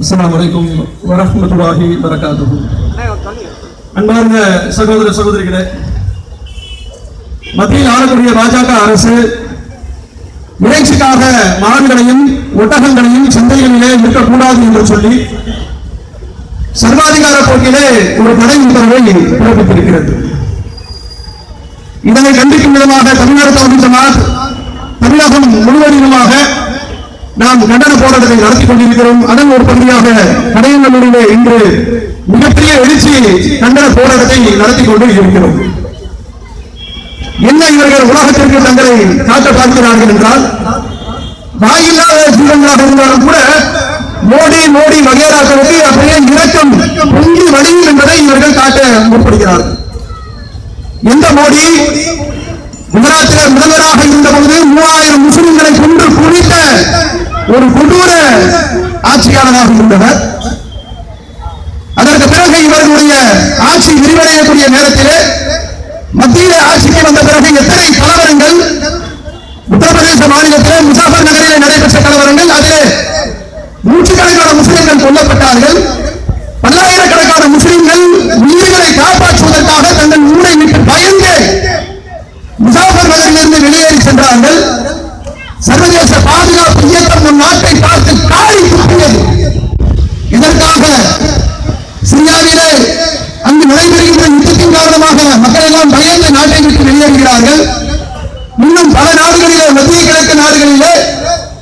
அஸ்லாம் வலைக்கும் வரமத்துலாஹி வரகாத்து அன்பார்ந்த சகோதர சகோதரிகளே மத்தியில் ஆளக்கூடிய பாஜக அரசு இறைச்சிக்காக மாடுகளையும் ஒட்டகங்களையும் சந்தைகளிலே இருக்கக்கூடாது என்று சொல்லி சர்வாதிகார போக்கிலே ஒரு தடை உத்தரவை பிறப்பித்திருக்கிறது. இதனை கண்டிக்கும் விதமாக தமிழ்நாடு தௌஹீத் தமிழகம் முழுவதிலுமாக நாம் கண்டன போராட்டத்தை நடத்தி கொண்டிருக்கிறோம். அதன் ஒரு பகுதியாக கடையங்களிலே இன்று மிகப்பெரிய எழுச்சி கண்டன போராட்டத்தை நடத்தி கொண்டு இருக்கிறோம் என்ன இவர்கள் உலகத்திற்கு தங்களை காட்ட பார்க்கிறார்கள் என்றால் வாயில்லாத ஜீவன்களாக இருந்தாலும் கூட மோடி மோடி வகையராக்களுக்கு அப்படியே இரக்கம் பொங்கி வழியும் என்பதை இவர்கள் காட்ட முற்படுகிறார்கள் எந்த மோடி குஜராத்தில் முதல்வராக இருந்த பொழுது மூவாயிரம் முஸ்லிம்களை கொன்று குவித்த ஒரு கொடூர ஆட்சியாளராக இருந்தவர். அதற்கு பிறகு இவர்களுடைய ஆட்சி விரிவடையக்கூடிய நேரத்திலே மத்திய ஆட்சிக்கு வந்த பிறகு எத்தனை கலவரங்கள்? உத்தரப்பிரதேச மாநிலத்திலே முசாஃபர் நகரிலே நடைபெற்ற கலவரங்கள். அதிலே நூற்றுக்கணக்கான முஸ்லிம்கள் கொல்லப்பட்டார்கள் பல்லாயிரக்கணக்கான முஸ்லிம்கள் உயிர்களை காப்பாற்றுவதற்காக தங்கள் ஊரை விட்டு பயந்து முசாஃபர் நகரிலிருந்து வெளியேறி சென்றார்கள் சர்வதேச பாதுகாப்பு இயக்கம் நம் நாட்டை பார்த்து காரி துப்பியது இதற்காக சிரியாவிலே அங்கு நடைபெறுகின்ற யுத்தத்தின் காரணமாக மக்கள் எல்லாம் பயந்து நாட்டை விட்டு வெளியேறுகிறார்கள். இன்னும் பல நாடுகளிலே மத்திய கிழக்கு நாடுகளிலே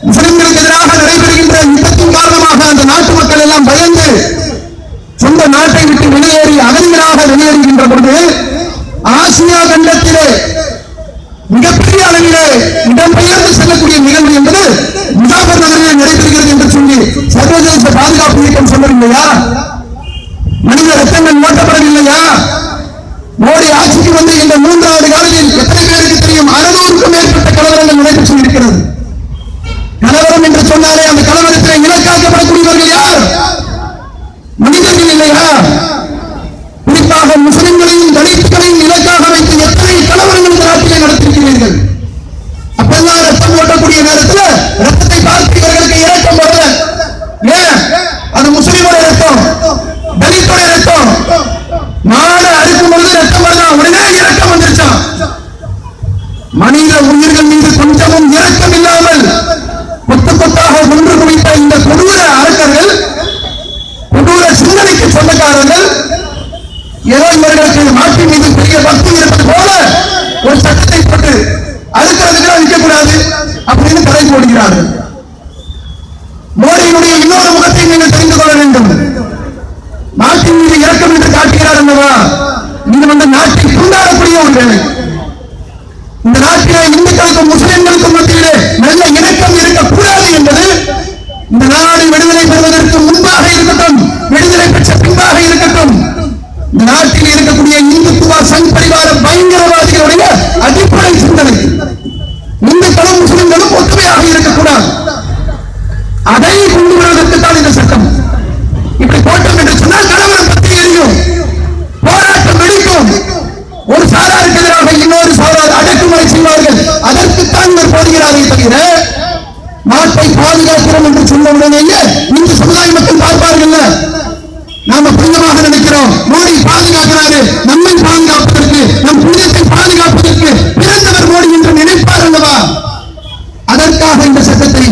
முஸ்லிம்களுக்கு எதிராக நடைபெறுகின்ற யுத்தத்தின் காரணமாக அந்த நாட்டு மக்கள் எல்லாம் பயந்து சொந்த நாட்டை விட்டு வெளியேறி அகதிகளாக வெளியேறுகின்ற பொழுது ஆசியா கண்டத்திலே மிகப்பெரிய அளவிலே இடம்பெயர்ந்து செல்லக்கூடிய நிகழ்வு என்பது முசாஃபர் நகரிலே நடைபெறுகிறது என்று சொல்லி சர்வதேச பாதுகாப்பு இயக்கம் சொல்லவில்லையா மனித ரத்தங்கள் ஓட்டப்படவில்லையா மோடி ஆட்சிக்கு வந்து இந்த மூன்றாவது காலத்தில் எத்தனை பேருக்கு தெரியும் அறுநூறுக்கும் மேற்பட்ட கலவரங்கள் நடைபெற்று இருக்கிறது கலவரம் என்று சொன்னாலே அந்த கலவரத்தில் இலக்காக்கப்படக்கூடியவர்கள் யார் மனிதர்கள் இல்லையா குறிப்பாக முஸ்லிம்களையும் தலித்துகளையும் இலக்காக வைத்து எத்தனை கலவரங்கள் இந்த நாட்டிலே நடத்திருக்கிறீர்கள் அப்பெல்லாம் ரத்தம் ஓட்டக்கூடிய நேரத்தில் ரத்தத்தை பார்த்து இவர்களுக்கு இறக்கம் வரல ஏன் அது முஸ்லிமோட ரத்தம் தலித்தோட ரத்தம் மாடு அறுக்கும் பொழுது ரத்தம் வருதா உடனே இறக்கம் வந்துருச்சான் மனித உயிர்கள் மீது கொஞ்சமும் இரக்கம் இல்லாமல் கொத்து கொத்தாக ஒன்று குவித்த இந்த கொடூர அரக்கர்கள் கொடூர சிந்தனைக்கு சொந்தக்காரர்கள் ஏதோ இவர்களுக்கு நாட்டின் மீது பெரிய பக்தி இருப்பது போல ஒரு சட்டத்தை போட்டு அறுக்கிறதுக்கு நிற்கக்கூடாது அப்படின்னு தடை போடுகிறார்கள் மோடியினுடைய இன்னொரு முகத்தை நீங்கள் தெரிந்து கொள்ள வேண்டும் நாட்டின் மீது இறக்கம் என்று காட்டுகிறார் அல்லவா இது வந்து நாட்டை கொண்டாடக்கூடிய ஒரு வேலை இந்த நாட்டிலே இந்துக்களுக்கும் முஸ்லிம்களுக்கும் மத்தியிலே நல்ல இணக்கம் இருக்கக்கூடாது என்பது இந்த நாடு விடுதலை பெறுவதற்கு முன்பாக இருக்கட்டும் விடுதலை பெற்ற பின்பாக இருக்கட்டும். இந்த நாட்டில் இருக்கக்கூடிய இந்துத்துவ சங் பரிவார பயங்கரவாதிகளுடைய அடிப்படை சிந்தனை இந்துக்களும் முஸ்லிம்களும் ஒற்றுமையாக இருக்கக்கூடாது. நாட்டை பாதுகாக்கிறோம் என்று சொன்ன உடனேயே இந்த சமுதாய மக்கள் பார்ப்பார்கள் நாம புனிதமாக நினைக்கிறோம். மோடி பாதுகாக்கிறாரு. நம்மை பாதுகாப்பதற்கு நம் புனிதத்தை பாதுகாப்பதற்கு பிறந்தவர் மோடி என்று நினைப்பார் அல்லவா? அதற்காக இந்த சட்டத்தை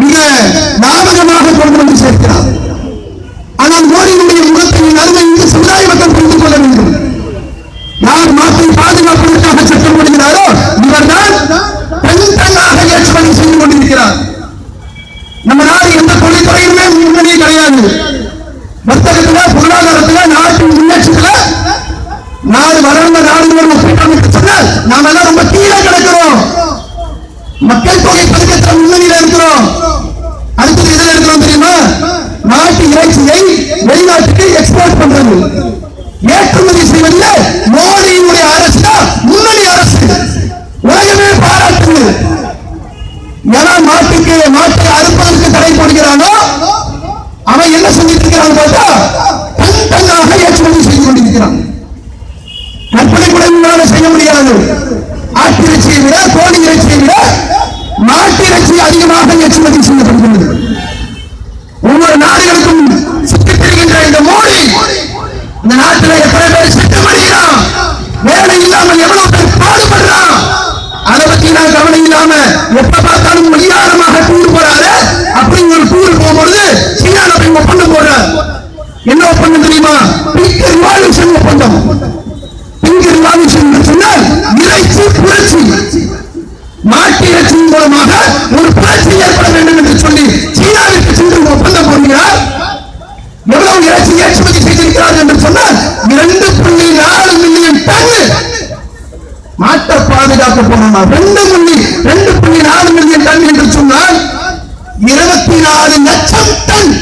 மிக லாபகம் செய்ய முடியாது. ஆட்டிறைச்சியை விட கோழி இறைச்சியை விட நாட்டிறைச்சி அதிகமாக ஏற்றுமதி செய்யப்படுகிறது. ஒவ்வொரு நாடுகளுக்கும் சுற்றித்திருக்கின்ற இந்த மோடி இந்த நாட்டில் எத்தனை பேர் சட்டம் வேலை இல்லாமல் எவ்வளவு பேர் பாடுபடுறான் அதை பத்தி நான் கவனம் இல்லாம எப்ப பார்த்தாலும் மலியாரமாக டூர் போறாரு. அப்படிங்கிற ஒரு டூர் போகும்பொழுது சீனால போய் ஒப்பந்தம் போடுற என்ன ஒப்பந்தம் தெரியுமா? ஒப்பந்தம். என்கிறதாக சொன்னால் இறைச்சி புரட்சி. மாட்டு இறைச்சியின் மூலமாக ஒரு புரட்சி ஏற்பட வேண்டும் என்று சொல்லி சீனாவிற்கு சென்று ஒப்பந்தம் போடுகிறார். எவ்வளவு இறைச்சி ஏற்றுமதி செய்திருக்கிறார் என்று சொன்னால் இரண்டு புள்ளி நாலு மில்லியன் டன். மாட்டை பாதுகாக்க போனால் ரெண்டு புள்ளி ரெண்டு புள்ளி நாலு மில்லியன் டன் என்று சொன்னால் இருபத்தி நாலு லட்சம் டன்.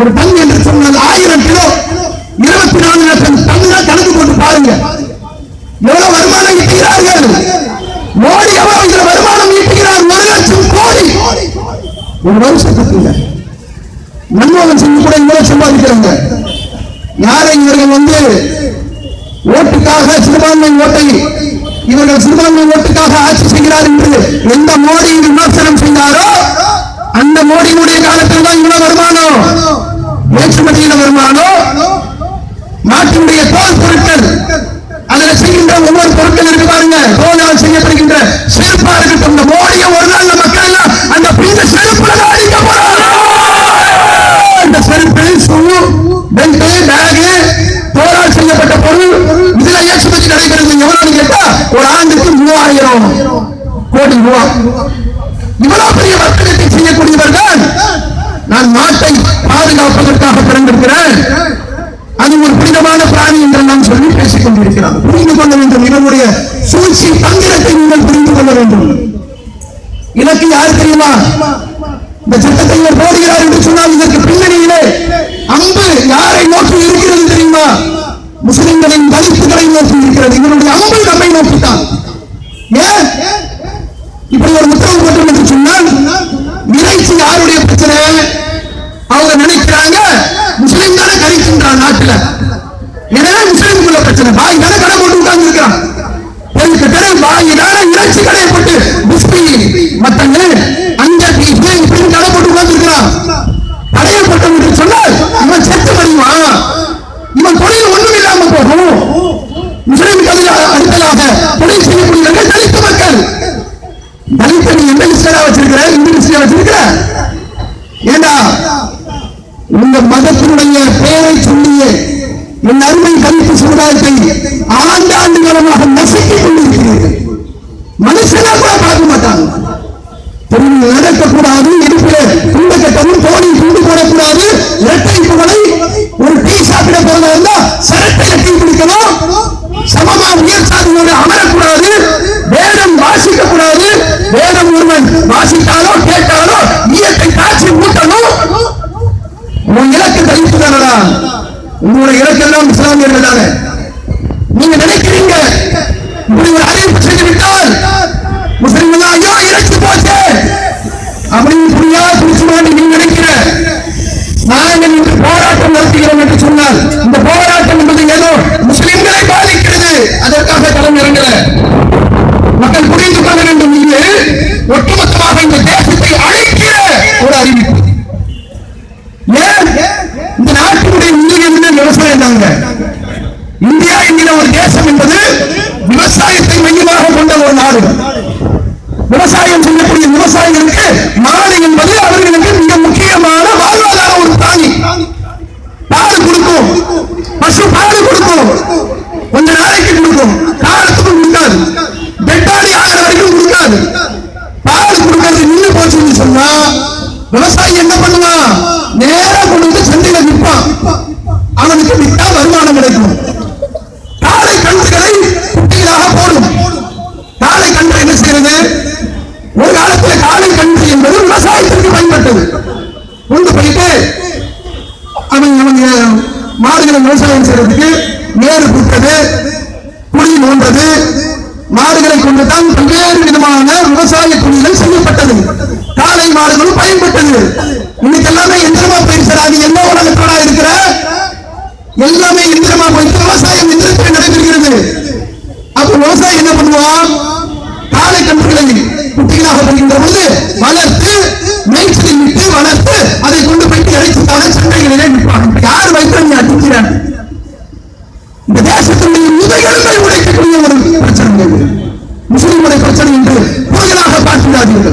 ஒரு டன் என்று சொன்னால் ஆயிரம் கிலோ. இருபத்தி நாலு லட்சம் டன் கணக்கு போட்டு பாருங்க. மன்மோகன் செஞ்சு கூட இவ்வளவு சம்பாதிக்கிறாங்க. யாரை இவர்கள் வந்து ஓட்டுக்காக சிறுபான்மை ஓட்டை இவர்கள் சிறுபான்மை ஓட்டுக்காக ஆட்சி செய்கிறார் என்று எந்த மோடி விமர்சனம் செய்தாரோ அந்த மோடியினுடைய காலத்தில் தான் இவ்வளவு வருமானம். ஏற்றுமதியில வருமானம். நாட்டினுடைய தோல் பொருட்கள் பேசிக் கொண்டிருக்கிறார். புரிந்து கொள்ள வேண்டும். இவனுடைய சூழ்ச்சி தந்திரத்தை நீங்கள் புரிந்து கொள்ள வேண்டும். இலக்கு யார் தெரியுமா? இந்த சட்டத்தை இவர் போடுகிறார் என்று சொன்னால் இதற்கு பின்னணியிலே அம்பு யாரை நோக்கி இருக்கிறது தெரியுமா? முஸ்லிம்களின் தலித்துகளை நோக்கி இருக்கிறது. இவருடைய அம்பு நம்மை நோக்கித்தான் ஏன் இப்படி ஒரு உத்தரவு போட்டோம் என்று சொன்னால் இறைச்சி யாருடைய பிரச்சனை அவங்க நினைக்கிறாங்க முஸ்லிம் தானே கறிக்கின்றான் நாட்டுல எனவே முஸ்லிம்குள்ள பிரச்சனை பாய் தானே கடை போட்டு உட்கார்ந்து இருக்கிறான் எனக்கு தெரியும்? பாய் தானே இறைச்சி கடையை போட்டு பிஸ்கி மட்டங்க அங்க பீஃப் இப்படின்னு கடை போட்டு உட்கார்ந்து இருக்கிறான் கடையை போட்டோம் என்று சொன்னால் இவன் செத்து மடிவான் இவன் தொழில் ஒன்றும் இல்லாம போகும். முஸ்லிம் கதையில் அடுத்ததாக தொழில் செய்யக்கூடியவர்கள் தலித்து மக்கள். தலித்த நீ எந்த லிஸ்டா வச்சிருக்கிற? இந்த லிஸ்டா வச்சிருக்கிற? ஏண்டா? உங்க மதத்தினுடைய பெயரை சொல்லியே என் அருமை கல்வி சமுதாயத்தை ஆண்டாண்டு காலமாக உங்களுடைய இலக்கெல்லாம் இஸ்லாமியர்கள் தானே நீங்க நினைக்கிறீங்க இப்படி ஒரு அறிவிப்பு செய்து விட்டால் முஸ்லிம்கள் ஐயோ இறைச்சி போச்சு அப்படின்னு புரியா புரிச்சுமான்னு நீங்க நினைக்கிற நாங்கள் இன்று போராட்டம் நடத்துகிறோம் என்று சொன்னால் இந்த போராட்டம் என்பது ஏதோ முஸ்லிம்களை பாதிக்கிறது அதற்காக களம் இறங்கல மக்கள் புரிந்து கொள்ள வேண்டும் இது ஒட்டுமொத்தமாக இந்த தேசத்தை அழிக்கிற ஒரு அறிவிப்பு ஏன் இந்த நாட்டினுடைய உயிரிழந்த விவசாயம் தாங்க இந்தியா என்கிற ஒரு தேசம் என்பது விவசாயத்தை மையமாக கொண்ட ஒரு நாடு விவசாயம் செய்யக்கூடிய விவசாயிகளுக்கு மாடு என்பது அவர்களுக்கு மிக முக்கியமான வாழ்வாதார ஒரு பிராணி பால் கொடுக்கும் பசு பால் கொடுக்கும் கொஞ்ச நாளைக்கு கொடுக்கும் காலத்துக்கு கொடுக்காது பெட்டாளி ஆகிற வரைக்கும் கொடுக்காது பால் கொடுக்கறது நின்று போச்சுன்னு சொன்னா விவசாயி என்ன பண்ணுவான் நேரா கொண்டு வந்து சந்தையில விற்பான் அவனுக்கு விட்டா வருமானம் கிடைக்கும் காளை கன்றுகளை குட்டிகளாக போடும் காளை கன்று என்ன செய்யறது ஒரு காலத்தில் காளை கன்று என்பது விவசாயத்திற்கு பயன்பட்டது கொண்டு போயிட்டு அவன் அவங்க மாடுகளை விவசாயம் செய்யறதுக்கு நேரு கொடுத்தது குழி நோண்டது மாடுகளை கொண்டுதான் பல்வேறு விதமான விவசாய தொழில்கள் செய்யப்பட்டது காளை மாடுகளும் பயன்பட்டது இன்னைக்கு எல்லாமே எந்திரமா போயிருச்சு அது என்ன உலகத்தோட இருக்கிற எல்லாமே இந்திரமா போயிட்டு விவசாயம் எந்திரத்தில் நடைபெறுகிறது. அப்ப விவசாயி என்ன பண்ணுவான் காலை கன்றுகளை குட்டிகளாக வருகின்ற போது வளர்த்து மேய்ச்சலில் விட்டு வளர்த்து அதை கொண்டு போயிட்டு இறைச்சிக்காக சந்தைகளிலே விற்பாங்க. இப்ப யார் வைத்து நீ அடிக்கிறாங்க இந்த தேசத்தினுடைய முதுகெலும்பை உடைக்கக்கூடிய ஒரு பிரச்சனை முஸ்லிம் முறை பிரச்சனை என்று குறுகலாக பார்க்கிறார்கள்.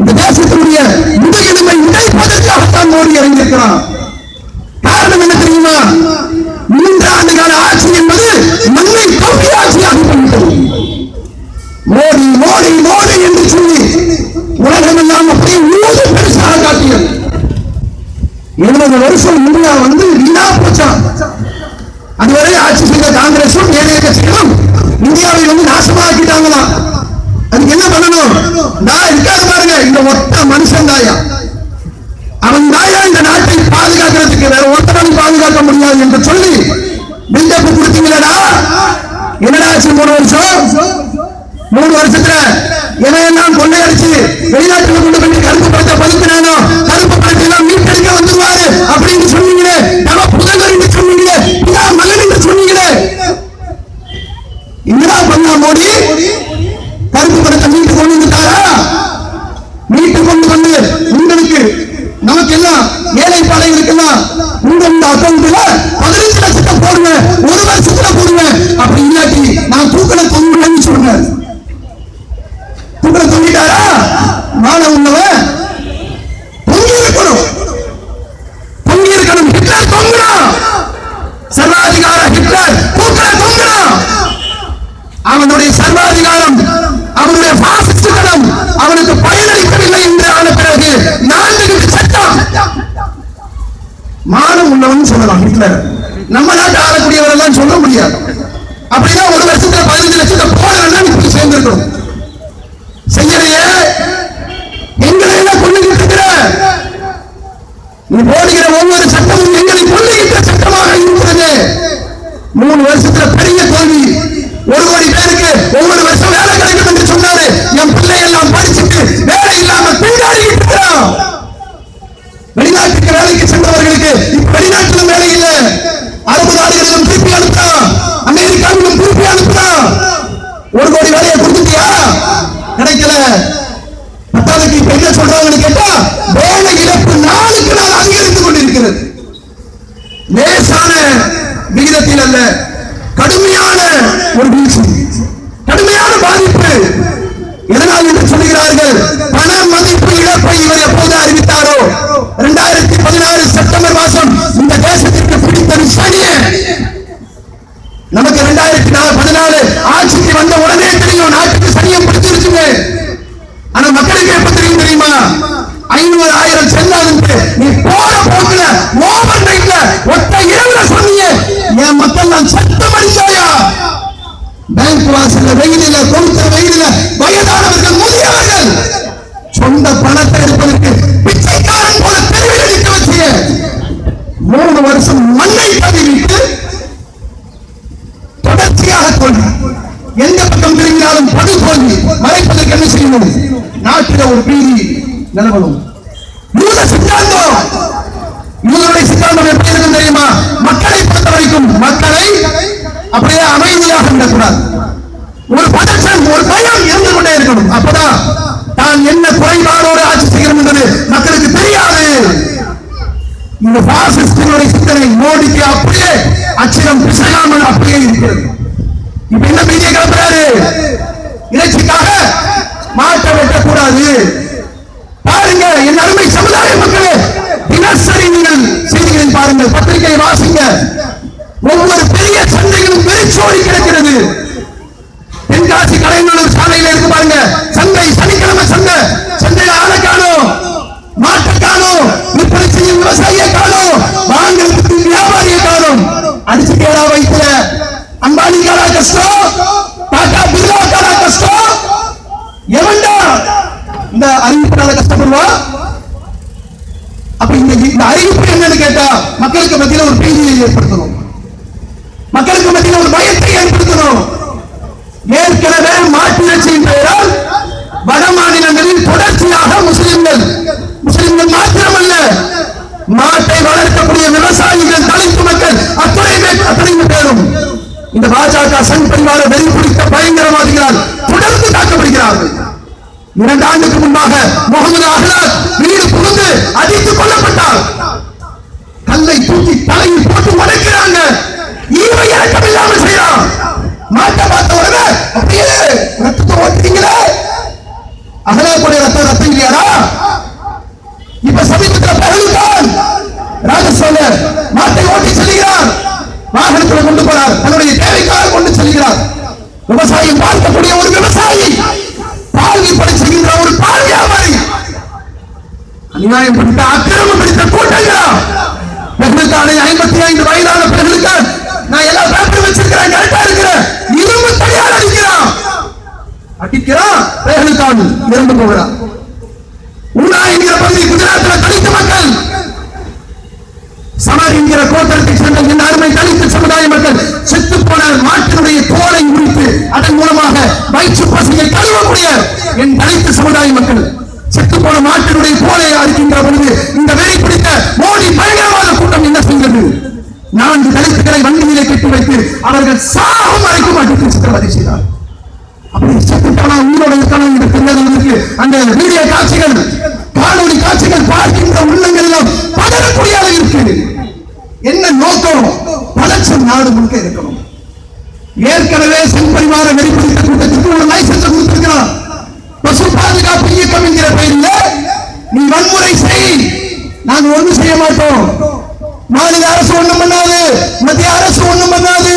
இந்த தேசத்தினுடைய முதுகெலும்பை உடைப்பதற்காகத்தான் மோடி இறங்கியிருக்கிறான். காரணம் என்ன தெரியுமா? மூன்று ஆண்டு கால ஆட்சி என்பது மண்ணை கவ்வி ஆட்சியாக போய்விட்டது மோடி மோடி மோடி என்று சொல்லி உலகம் எல்லாம் அப்படியே ஊது பெருசாக காட்டியது. எழுபது வருஷம் இந்தியா வந்து வீணா போச்சான் அதுவரை ஆட்சி செய்த காங்கிரசும் ஏனைய கட்சிகளும் இந்தியாவை வந்து நாசமாக்கிட்டாங்களாம். அதுக்கு என்ன பண்ணணும்? நான் இருக்காது பாருங்க இந்த ஒத்த மனுஷன் தாயா. அவன் தாயா இந்த நாட்டை பாதுகாக்கிறதுக்கு வேற ஒருத்தனும் பாதுகாக்க முடியாது என்று சொல்லி பில்டப் கொடுத்தீங்களடா? என்னடா ஆச்சு மூணு வருஷம்? மூணு வருஷத்துல எதையெல்லாம் கொள்ளையடிச்சு வெளிநாட்டுல கொண்டு போய் கருப்பு படத்தை பதுக்கினானோ கருப்பு படத்தை எல்லாம் மீட்டெடுக்க வந்துருவாரு அப்படின்னு சொன்னீங்களே. நம்ம புதல்வர் என்று சொன்னீங்களே. பிதா மகன் என்று சொன்னீங்களே. என்னடா பண்ணா மோடி? கருப்பு படத்தை மீட்டு கொண்டு வந்துட்டாரா? மீட்டு கொண்டு வந்து மாலை உள்ளவன் என் மக்கள் நான் சத்தம் அடிச்சாயா பேங்க் வாசல்ல வெயிலில கொளுத்த வெயிலில வயதானவர்கள் முதியவர்கள். சொந்த பணத்தை எடுப்பதற்கு பிச்சைக்காரன் போல தெருவில் நிற்க வச்சிய. மூணு வருஷம் மண்ணை பதிவிட்டு தொடர்ச்சியாக தோல்வி எந்த பக்கம் திரும்பினாலும் படு தோல்வி மறைப்பதற்கு என்ன செய்யணும் நாட்டில ஒரு பீதி நிலவணும் பொறுத்த மக்களை அப்படியே அமைதியாக விடக்கூடாது ஒரு பதற்றம் ஒரு பயம் இருந்து கொண்டே இருக்கணும். அப்பதான் தான் என்ன குறைபாடோடு ஆட்சி செய்கிறோம் என்பது மக்களுக்கு தெரியாது. இந்த பாசிஸ்டினுடைய சிந்தனை மோடிக்கு அப்படியே அச்சிடம் பிசையாமல் அப்படியே இருக்கிறது. இப்ப என்ன பிஜே கிளம்புறாரு இறைச்சிக்காக மாட்டை வெட்டக்கூடாது. பாருங்க என் அருமை சமுதாய மக்களே தினசரி நீங்கள் செய்திகளில் பாருங்கள். பத்திரிகை வாசிங்க. ஒவ்வொரு பெரிய சந்தையிலும் வெறிச்சோடி கிடக்கிறது. தென்காசி கலைஞர் சாலையில இருக்கு பாருங்க. சந்தை சனிக்கிழமை சந்தை சந்தையில ஆளை காணும். மாட்டை காணும். விற்பனை செய்யும் விவசாயியை காணும். வாங்கிறதுக்கு வியாபாரியை காணும். அடிச்சு கேடா அம்பானி காலா கஷ்டம் டாடா பிர்லா காலா கஷ்டம் எவன்டா இந்த அறிவிப்புனால கஷ்டப்படுவா? அப்ப இந்த இந்த அறிவிப்பு என்னன்னு கேட்டா மக்களுக்கு மத்தியில ஒரு பீதியை ஏற்படுத்தணும். மக்களுக்கு மத்தியில் ஒரு பயத்தை ஏற்படுத்தணும். ஏற்கனவே மாற்றினச்சின் பெயரால் வட மாநிலங்களில் தொடர்ச்சியாக முஸ்லிம்கள் முஸ்லிம்கள் மாத்திரமல்ல மாட்டை வளர்க்கக்கூடிய விவசாயிகள் தலைப்பு மக்கள் அத்தனை அத்தனை பேரும் இந்த பாஜக சங் பரிவார வெறிபிடித்த பயங்கரவாதிகளால் தொடர்ந்து தாக்கப்படுகிறார்கள். இரண்டு ஆண்டுக்கு முன்பாக முகமது அகலாத் வீடு புகுந்து அடித்துக் கொல்லப்பட்டார். கல்லை தூக்கி தலையில் போட்டு உடைக்கிறாங்க. ஈவை இறக்கம் இல்லாமல் செய்யறான் மாட்டை பார்த்த உடனே அப்படியே ரத்தத்தை ஓட்டுறீங்களே? அகலாக்குடைய ரத்தம் ரத்தம் இல்லையாடா இப்ப சமீபத்தில் பகலுதான் ராஜஸ்தான மாட்டை ஓட்டி செல்கிறார். வாகனத்தில் கொண்டு போறார் தன்னுடைய தேவைக்காக கொண்டு செல்கிறார். விவசாயி பார்க்கக்கூடிய ஒரு விவசாயி பால் விற்பனை செய்கின்ற ஒரு பால் வியாபாரி. அநியாயம் பிடித்த அக்கிரமம் பிடித்த கூட்டங்களா? பெண்களுக்கான ஐம்பத்தி ஐந்து வயதான பெண்களுக்கு நான் எல்லா பேப்பரும் வச்சிருக்கிறேன் கரெக்டா இருக்கிறேன். இரும்பு தனியார் அடிக்கிறான். அடிக்கிறான்? பெண்களுக்கான இறந்து போகிறான் உண்ணா என்கிற பகுதி குஜராத்தில் தலித்த மக்கள். சமர் என்கிற கோட்டத்தை சேர்ந்த என் அருமை தலித்த சமுதாய மக்கள் செத்து போன மாட்டினுடைய தோலை உரித்து அதன் மூலமாக வயிற்று பசியை கழுவக்கூடிய என் தலித்த சமுதாய மக்கள். செத்து போன மாட்டினுடைய தோலை அறுக்கின்ற பொழுது இந்த வெறி பிடித்த மோடி பயங்கரவாத கூட்டம் என்ன செய்கிறது? நான்கு தலித்துக்களை நிலை கட்டி வைத்து அவர்கள் சாகும் வரைக்கும் அடித்து சித்திரவதை செய்தார். அப்படி செத்துட்டானா உயிரோட இருக்கானா? என்று தெரியாதவர்களுக்கு அந்த வீடியோ காட்சிகள் காணொலி காட்சிகள் பார்க்கின்ற உள்ளங்கள் எல்லாம் பதறக்கூடிய இருக்கிறது. என்ன நோக்கம்? பலட்சம் நாடு முழுக்க இருக்கணும். ஏற்கனவே செம்பரிமாற வெறிப்பிடித்த கூட்டத்திற்கு ஒரு லைசன்ஸ் கொடுத்திருக்கிறான். பசு பாதுகாப்பு இயக்கம் என்கிற பெயரில் நீ வன்முறை செய். நாங்க ஒண்ணும் செய்ய மாட்டோம். மாநில அரசு ஒண்ணும் பண்ணாது மத்திய அரசு ஒண்ணும் பண்ணாது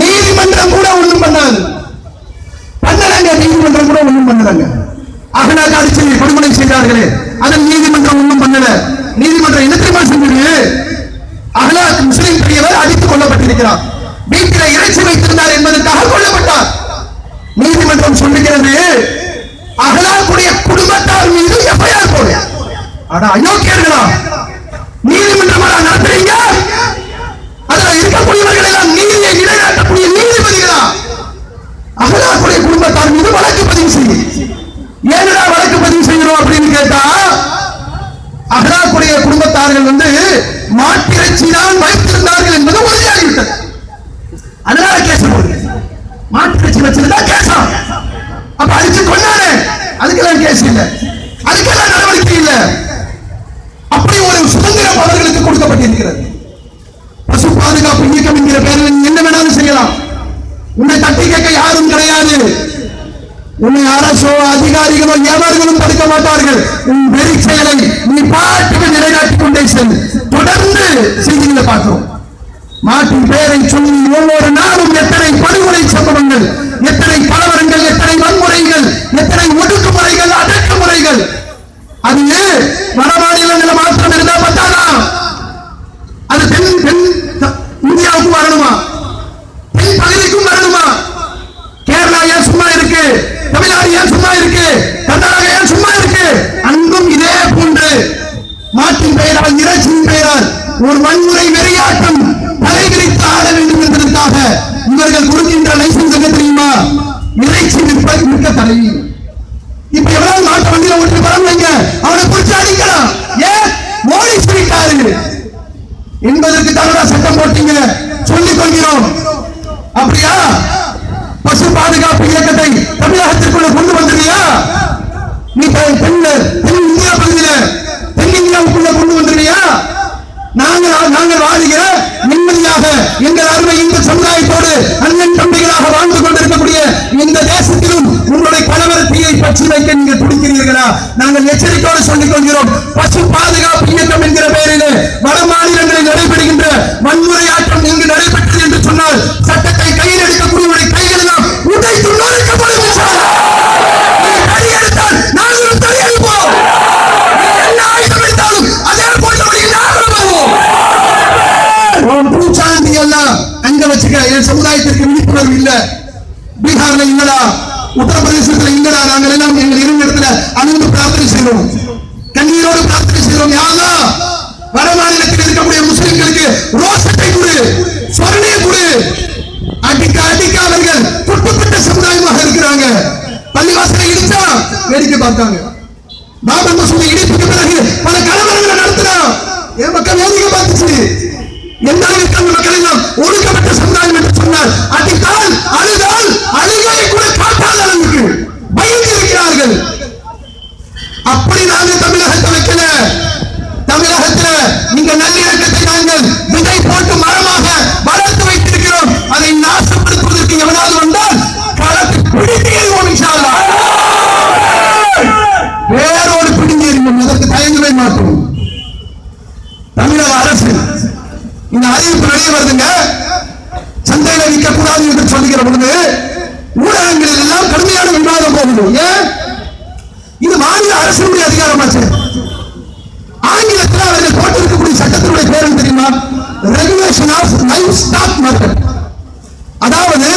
நீதிமன்றம் கூட ஒண்ணும் பண்ணாது. பண்ணலாங்க நீதிமன்றம் கூட ஒண்ணும் பண்ணலாங்க. அகனாக அடிச்சு படுகொலை செய்தார்களே அதன் நீதிமன்றம் ஒண்ணும் பண்ணல. நீதிமன்றம் என்ன தெரியுமா செஞ்சது அகலாக் முஸ்லிம் பெரியவர் அடித்துக் கொல்லப்பட்டிருக்கிறார். வீட்டில் இறைச்சி வைத்திருந்தார் என்பதற்காக கொல்லப்பட்டார். நீதிமன்றம் சொல்லுகிறது அகலாக்குடைய குடும்பத்தார் மீது எஃப்ஐஆர் போடு. அட அயோக்கியர்களா? நீதிமன்றமாக நடத்துறீங்க? அதுல இருக்கக்கூடியவர்கள் எல்லாம் நீதியை நிலைநாட்டக்கூடிய நீதிபதிகளா? அகலாக்குடைய குடும்பத்தார் மீது வழக்கு பதிவு செய்யும் ஏனடா வழக்கு பதிவு செய்யணும் அப்படின்னு கேட்டா அகலாக்குடைய குடும்பத்தார்கள் வந்து மாட்டிறைச்சி தான் வைத்திருந்தார்கள் என்பது உறுதியாகிவிட்டது. அதனால கேச போடுங்க மாட்டிறைச்சி வச்சிருந்தா கேசம் அப்ப அடிச்சு கொண்டானே அதுக்கெல்லாம் கேஸ் இல்லை. அதுக்கெல்லாம் நடவடிக்கை இல்லை. அப்படி ஒரு சுதந்திரம் அவர்களுக்கு கொடுக்கப்பட்டிருக்கிறது. பசு பாதுகாப்பு இயக்கம் என்கிற பெயரில் என்ன வேணாலும் செய்யலாம். உன்னை தட்டி கேட்க யாரும் கிடையாது. உன்னை அரசோ அதிகாரிகளோ எவர்களும் தடுக்க மாட்டார்கள். உன் வெறி செயலை நீ பாட்டுக்கு நிலைநாட்டிக் கொண்டே செல். தொடர்ந்து செய்திகளை பார்க்கிறோம். மாட்டின் பெயரை சொல்லி ஒவ்வொரு நாளும் எத்தனை படுகொலை சம்பவங்கள் எத்தனை கலவரங்கள் எத்தனை வன்முறைகள் எத்தனை ஒடுக்குமுறைகள் அடக்குமுறைகள் அது ஏன் மாநிலங்கள மாத்திரம் இருந்தா பத்தாதா அது தென் தென் இந்தியாவுக்கு வரணுமா தென் பகுதிக்கும் வரணுமா கேரளா ஏன் சும்மா இருக்கு தமிழ்நாடு ஏன் சும்மா இருக்கு கர்நாடகா ஏன் சும்மா இருக்கு அங்கும் இதே போன்று மாட்டின் பெயரால் இறைச்சியின் பெயரால் ஒரு வன்முறை வெறியாட்டம் தலைவிரித்து ஆட வேண்டும் என்பதற்காக இவர்கள் கொடுக்கின்ற லைசன்ஸ் என்ன தெரியுமா இறைச்சி விற்ப மிக்க தலைவி இப்ப எவ்வளவு நாட்டு வண்டியில ஓட்டு பரவாயில்லைங்க அவனை குறிச்சு அடிக்கலாம் ஏன் மோடி சொல்லிட்டாரு என்பதற்கு தவறா சட்டம் போட்டீங்க சொல்லிக் கொள்கிறோம் அப்படியா பசு பாதுகாப்பு இயக்கத்தை தமிழகத்திற்குள்ள கொண்டு வந்துறியா நீ தென் தென் தென் இந்தியா பகுதியில தென் இந்தியாவுக்குள்ள கொண்டு வந்துறியா நாங்கள் நாங்கள் வாழ்கிற நிம்மதியாக எங்கள் அருமை இந்த சமுதாயத்தோடு அண்ணன் தம்பிகளாக வாழ்ந்து கொண்டிருக்கக்கூடிய இந்த தேசத்திலும் உங்களுடைய கலவரத்தையை பற்றி வைக்க நீங்கள் துடிக்கிறீர்களா? நாங்கள் எச்சரிக்கையோடு சொல்லிக் கொள்கிறோம். பசு பாதுகாப்பு இயக்கம் என்கிற பெயரிலே வட மாநிலங்களில் நடைபெறுகின்ற வன்முறை ஆட்டம் இங்கு நடைபெற்றது என்று சொன்னால் சட்டத்தை கையில் எடுக்கக்கூடியவருடைய கைகள் எல்லாம் உடைத்து நொறுக்கப்படும் சமுதாயத்திற்கு விழிப்புணர்வு இல்ல. பீகார்ல இல்லடா. உத்தரப்பிரதேசத்துல இல்லடா. நாங்கள் எல்லாம் எங்கள் இரு இடத்துல அணுகு பிரார்த்தனை செய்வோம். கண்ணீரோடு பிரார்த்தனை செய்வோம். யாரா வட மாநிலத்தில் இருக்கக்கூடிய முஸ்லிம்களுக்கு ரோசத்தை கொடு சொர்ணையை கொடு. அடிக்க அடிக்க அவர்கள் குட்டுப்பட்ட சமுதாயமாக இருக்கிறாங்க. பள்ளிவாசலை இடிச்சா வேடிக்கை பார்த்தாங்க. பாபர் மசூதி இடிப்புக்கு பிறகு பல கலவரங்களை நடத்தினா என் மக்கள் வேடிக்கை பார்த்துச்சு. எந்த அளவிற்கு மக்கள் எல்லாம் ஒடுக்கப்பட்ட சமுதாயம் என்று சொன்னால் அடித்தால் அழுதால் அழுகை கூட காட்டாத அளவுக்கு பயந்து இருக்கிறார்கள் அப்படி நாங்கள் தமிழகத்தை வைக்கல. தமிழகத்துல நீங்க நல்லிணக்கத்தை நாங்கள் விதை போட்டு மரமாக வளர்த்து வைத்திருக்கிறோம். அதை நாசப்படுத்துவதற்கு எவனாவது வந்தால் களத்தை பிடித்து எறிவோம் இன்ஷா அல்லாஹ். வேரோடு பிடிங்கி எறிவோம் அதற்கு தயங்கவே மாட்டோம். தமிழக அரசு இந்த அறிவிப்பு வெளியே வருதுங்க. சந்தையில விற்க கூடாது என்று சொல்லுகிற பொழுது ஊடகங்களில் எல்லாம் கடுமையான விவாதம் போகுது. ஏன் இது மாநில அரசினுடைய அதிகாரமாச்சு ஆங்கிலத்தில் அவர்கள் போட்டிருக்கக்கூடிய சட்டத்தினுடைய பேரும் தெரியுமா? Regulation of livestock market அதாவது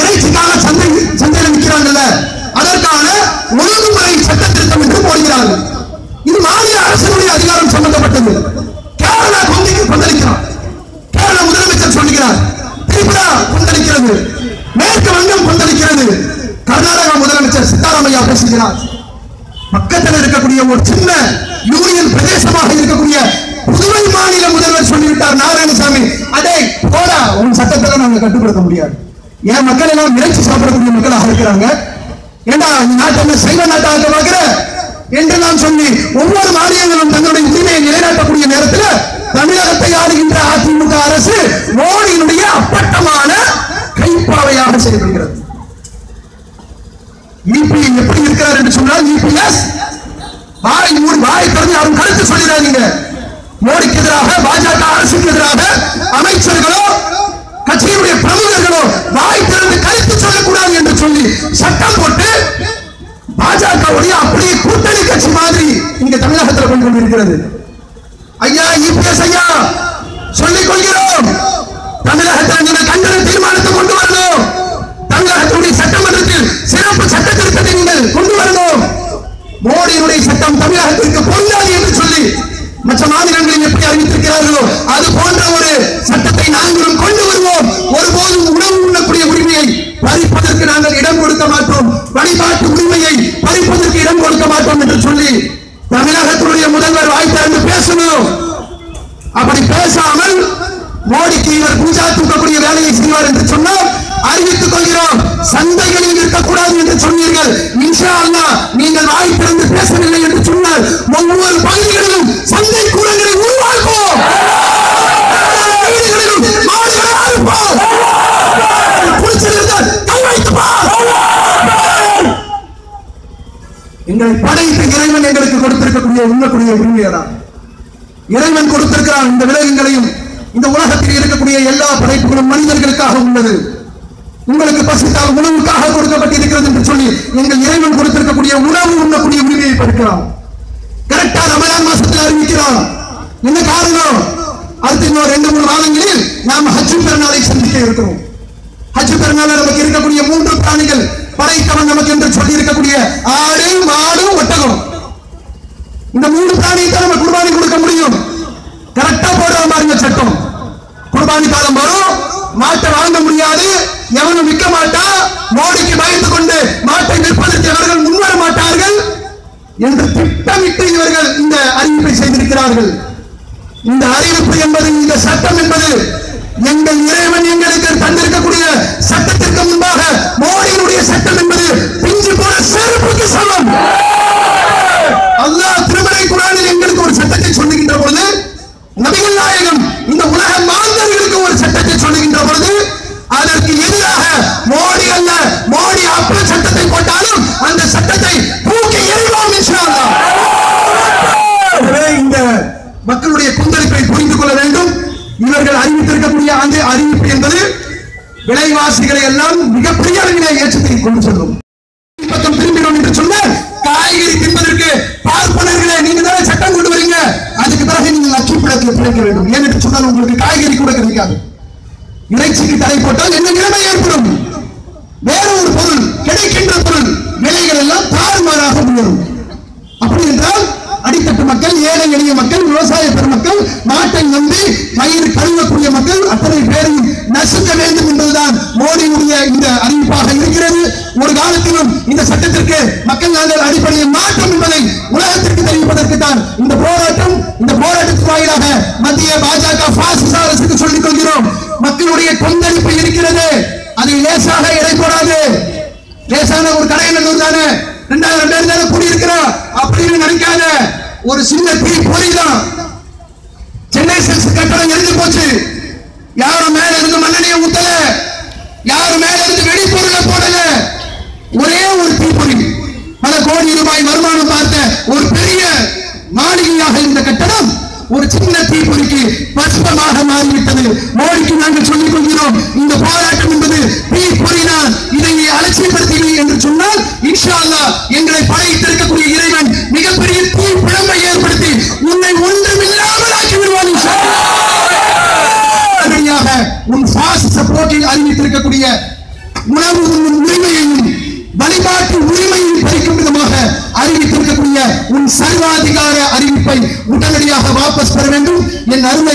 இறைச்சிக்காக சந்தை சந்தையில் நிற்கிறாங்கல்ல அதற்கான ஒழுங்குமுறை சட்ட திருத்தம் என்று போடுகிறார்கள். இது மாநில அரசினுடைய அதிகாரம் சம்பந்தப்பட்டது. கேரளா கொங்கைக்கு கொந்தளிக்கிறார். கேரள முதலமைச்சர் சொல்லுகிறார். திரிபுரா கொந்தளிக்கிறது. மேற்கு வங்கம் கொந்தளிக்கிறது. கர்நாடக முதலமைச்சர் சித்தாராமையா பேசுகிறார். பக்கத்தில் இருக்கக்கூடிய ஒரு சின்ன யூனியன் பிரதேசமாக இருக்கக்கூடிய புதுவை மாநில முதல்வர் சொல்லிவிட்டார் நாராயணசாமி. அதே போரா உன் சட்டத்தில் நாங்க கட்டுப்படுத்த முடியாது. ஏன் மக்கள் எல்லாம் இறைச்சி சாப்பிடக்கூடிய மக்களாக இருக்கிறாங்க. ஏன்னா இந்த நாட்டை சைவ நாட்டாக பார்க்கிற? என்று நான் சொல்லி ஒவ்வொரு மாநிலங்களும் தங்களுடைய உரிமையை நிலைநாட்டக்கூடிய நேரத்தில் தமிழகத்தை ஆளுகின்ற அதிமுக அரசு மோடியினுடைய அப்பட்டமான கைப்பாவையாக செயல்படுகிறது. இபி எப்படி இருக்கிறார் என்று சொன்னால் இபிஎஸ் வாய் மூடி வாய் திறந்து யாரும் கருத்து சொல்லிடாதீங்க மோடிக்கு எதிராக பாஜக அரசுக்கு எதிராக அமைச்சர்களோ கட்சியினுடைய பிரமுகர்களோ வாய் திறந்து கருத்து சொல்லக்கூடாது என்று சொல்லி சட்டம் போட்டு பாஜகவுடைய அப்படியே கூட்டணி கட்சி மாதிரி இங்க தமிழகத்தில் கொண்டு வந்திருக்கிறது. ஐயா இபிஎஸ் ஐயா சொல்லிக் கொள்கிறோம். தமிழகத்தில் நீங்கள் கண்டன தீர்மானத்தை கொண்டு வரணும். தமிழகத்துடைய சட்டமன்றத்தில் சிறப்பு சட்ட திருத்தத்தை நீங்கள் கொண்டு வரணும். மோடியினுடைய சட்டம் தமிழகத்திற்கு பொருந்தாது என்று சொல்லி மற்ற மாநிலங்களில் எப்படி அறிவித்திருக்கிறார்களோ இங்கே உண்ணக்கூடிய உரிமையதான் இறைவன் கொடுத்திருக்கிறான் இந்த விலங்குகளையும். இந்த உலகத்தில் இருக்கக்கூடிய எல்லா படைப்புகளும் மனிதர்களுக்காக உள்ளது. உங்களுக்கு பசித்தால் உணவுக்காக கொடுக்கப்பட்டிருக்கிறது என்று சொல்லி எங்கள் இறைவன் கொடுத்திருக்கக்கூடிய உணவு உண்ணக்கூடிய உரிமையை படுக்கிறான் கரெக்டா ரமலான் மாசத்தில் அறிவிக்கிறான் என்ன காரணம்? அடுத்த இன்னும் ரெண்டு மூணு மாதங்களில் நாம் ஹஜ் பெருநாளை சந்திக்க இருக்கிறோம். ஹஜ் பெருநாள் நமக்கு இருக்கக்கூடிய மூன்று பிராணிகள் படைத்தவன் நமக்கு என்று சொல்லி இருக்கக்கூடிய ஆடு மாடு ஒட்டகம். இந்த மூணு பிராணியை தான் நம்ம குர்பானி கொடுக்க முடியும். கரெக்டா போடுற மாதிரி சட்டம். குர்பானி காலம் வரும். மாட்டை வாங்க முடியாது. எவனும் விற்க மாட்டா. மோடிக்கு பயந்து கொண்டு மாட்டை விற்பதற்கு அவர்கள் முன்வர மாட்டார்கள். என்று திட்டமிட்டு இவர்கள் இந்த அறிவிப்பை செய்திருக்கிறார்கள். இந்த அறிவிப்பு என்பது இந்த சட்டம் என்பது எங்கள் இறைவன் எங்களுக்கு தந்திருக்கக்கூடிய சட்டத்திற்கு முன்பாக மோடியினுடைய சட்டம் என்பது condition மக்கள் ஏழை எளிய மக்கள் விவசாய பெருமக்கள் நாட்டை நம்பி பயிர் கழுவக்கூடிய மக்கள் அத்தனை பேரையும் நசுக்க வேண்டும் என்பதுதான் மோடியுடைய இந்த அறிவிப்பாக இருக்கிறது. ஒரு காலத்திலும் இந்த சட்டத்திற்கு மக்கள் நாங்கள் அடிப்படையில் மாற்றம் என்பதை உலகத்திற்கு தெரிவிப்பதற்கு தான் இந்த போராட்டம் இந்த போராட்டத்தின் வாயிலாக மத்திய பாஜக பாசிச அரசுக்கு சொல்லிக் கொள்கிறோம். மக்களுடைய கொந்தளிப்பு இருக்கிறது. அதை லேசாக எடை போடாது. லேசான ஒரு கடையில் தானே? ரெண்டாயிரம் பேர் தானே கூடியிருக்கிறோம். அப்படின்னு நினைக்காத. ஒரு சின்ன தீ பொறிதான். சென்னை செல்ஸ் கட்டடம் எரிஞ்சு போச்சு. யாரும் மேல இருந்து மண்ணெண்ணைய ஊத்தல. யாரும் மேல இருந்து வெடிப்பொருளை போடல. ஒரே ஒரு தீப்பொறி பல கோடி ரூபாய் வருமானம் பார்த்த ஒரு பெரிய மாளிகையாக இருந்த கட்டடம் ஒரு சின்ன தீப்பொறிக்கு பஸ்பமாக மாறிவிட்டது. மோடிக்கு நாங்கள் சொல்லிக் கொள்கிறோம் இந்த போராட்டம் என் அருமை